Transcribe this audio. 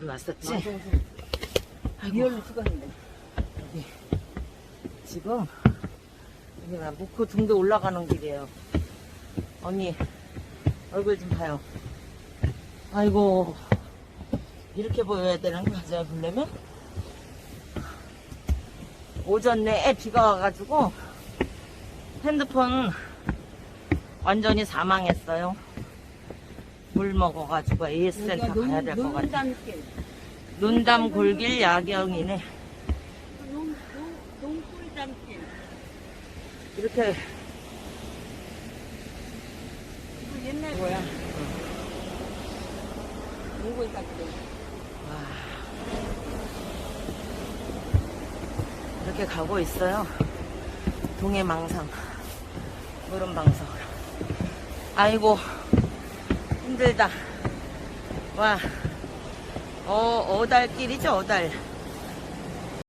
우리 왔었지? 맞아. 아이고, 리얼로 찍었는데. 지금 여기가 목포 등도 올라가는 길이에요. 언니 얼굴 좀 봐요. 아이고 이렇게 보여야 되는 거 가져야 보려면 오전 내에 비가 와가지고 핸드폰 완전히 사망했어요. 물 먹어가지고 AS 센터 가야 될 것 같아. 논담 골길 야경이네. 논, 논, 논꿀담길. 이렇게 이거 옛날 거야. 농구에 닦게. 이렇게 가고 있어요. 동해망상. 무름방석으로. 아이고, 힘들다. 와, 어, 어달길이죠, 어달.